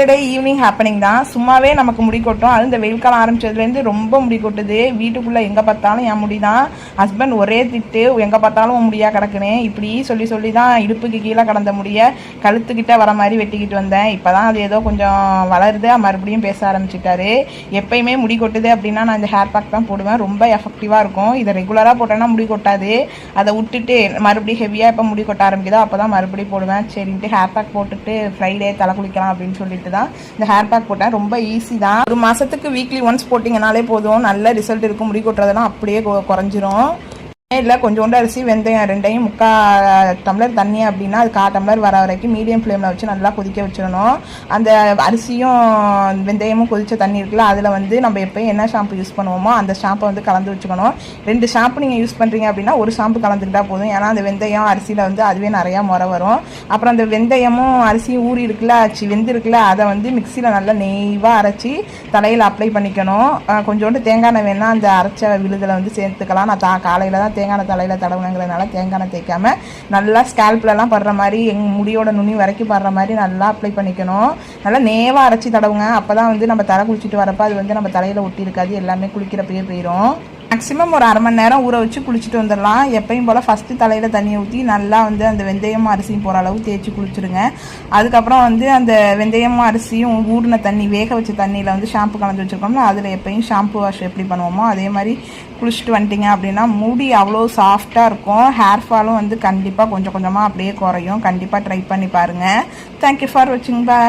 Yesterday evening happening தான். சும்மாவே நமக்கு முடி கொட்டும். அது இந்த வெயில் காலம் ஆரம்பிச்சதுலேருந்து ரொம்ப முடி கொட்டுது. வீட்டுக்குள்ளே எங்கே பார்த்தாலும் என் முடி தான். ஹஸ்பண்ட் ஒரே திட்டு எங்கே பார்த்தாலும் உன் முடியா கிடக்குனே? இப்படி சொல்லி சொல்லி தான் இடுப்புக்கு கீழே கடந்த முடிய கழுத்துக்கிட்ட வர மாதிரி வெட்டிக்கிட்டு வந்தேன். இப்போ தான் அது ஏதோ கொஞ்சம் வளருது. மறுபடியும் பேச ஆரம்பிச்சிட்டாரு. எப்பயுமே முடி கொட்டுது அப்படின்னா நான் இந்த ஹேர் பேக் தான் போடுவேன். ரொம்ப எஃபெக்டிவாக இருக்கும். இதை ரெகுலராக போட்டேன்னா முடி கொட்டாது. அதை விட்டுட்டு மறுபடியும் ஹெவியாக இப்போ முடி கொட்ட ஆரம்பிக்குதோ அப்போ தான் மறுபடியும் போடுவேன். சரின்ட்டு ஹேர் பேக் போட்டுட்டு ஃப்ரைடே தலை குளிக்கலாம் அப்படின்னு சொல்லிட்டு தான். இந்த ஹேர் பேக் போட்டேன் ரொம்ப ஈஸி தான். ஒரு மாதத்துக்கு வீக்லி ஒன்ஸ் போட்டிங்கனாலே போதும். நல்ல ரிசல்ட் இருக்கும் முடி கொட்டுறதெல்லாம் அப்படியே குறைஞ்சிரும். இல்லை கொஞ்சோண்டு அரிசி வெந்தயம் ரெண்டையும் முக்கால் டம்ளர் தண்ணி அப்படின்னா அது கால் டம்ளர் வர வரைக்கும் மீடியம் ஃப்ளேமில் வச்சு நல்லா கொதிக்க வச்சிடணும். அந்த அரிசியும் வெந்தயமும் கொதித்த தண்ணி இருக்குல்ல அதில் வந்து நம்ம எப்போயும் என்ன ஷாம்பு யூஸ் பண்ணுவோமோ அந்த ஷாம்பை வந்து கலந்து வச்சுக்கணும். ரெண்டு ஷாம்பு நீங்கள் யூஸ் பண்ணுறீங்க அப்படின்னா ஒரு ஷாம்பு கலந்துக்கிட்டால் போதும். ஏன்னா அந்த வெந்தயம் அரிசியில் வந்து அதுவே நிறையா முறை வரும். அப்புறம் அந்த வெந்தயமும் அரிசியும் ஊறி இருக்குல்ல அச்சு வெந்து இருக்குல்ல அதை வந்து மிக்சியில் நல்லா நெய்வாக அரைச்சி தலையில் அப்ளை பண்ணிக்கணும். கொஞ்சோண்டு தேங்காய் எண்ணெய் வேணால் அந்த அரைச்ச விழுதில் வந்து சேர்த்துக்கலாம். நான் தா காலையில் தான் தேங்காய் தலையில் தடவுனங்கிறதுனால தேங்காய் எண்ணெய் தேய்க்காம நல்லா ஸ்கேல்ப்லலாம் படுற மாதிரி எங்கள் முடியோட நுனி வரைக்கும் படுற மாதிரி நல்லா அப்ளை பண்ணிக்கணும். நல்லா நேவாக அரைச்சி தடவுங்க. அப்போ தான் வந்து நம்ம தலை குளிச்சுட்டு வரப்போ அது வந்து நம்ம தலையில் ஒட்டி இருக்காது எல்லாமே குளிக்கிறப்பயே போயிடும் மேக்ஸிமம் ஒரு அரை மணி நேரம் ஊற வச்சு குளிச்சுட்டு வந்துடலாம். எப்பயும் போல் ஃபஸ்ட்டு தலையில் தண்ணியை ஊற்றி நல்லா வந்து அந்த வெந்தயம் அரிசியும் போகிற அளவு தேய்ச்சி குளிச்சிடுங்க அதுக்கப்புறம் வந்து அந்த வெந்தயம் அரிசியும் ஊறின தண்ணி வேக வச்ச தண்ணியில் வந்து ஷாம்பு கலந்து வச்சுருக்கோம்ல அதில் எப்பயும் ஷாம்பு வாஷ் எப்படி பண்ணுவோமோ அதே மாதிரி குளிச்சுட்டு வந்துட்டீங்க அப்படின்னா முடி அவ்வளோ சாஃப்டாக இருக்கும். ஹேர் ஃபாலும் வந்து கண்டிப்பாக கொஞ்சம் கொஞ்சமாக அப்படியே குறையும். கண்டிப்பாக ட்ரை பண்ணி பாருங்கள் தேங்க்யூ ஃபார் வாட்சிங் பாய்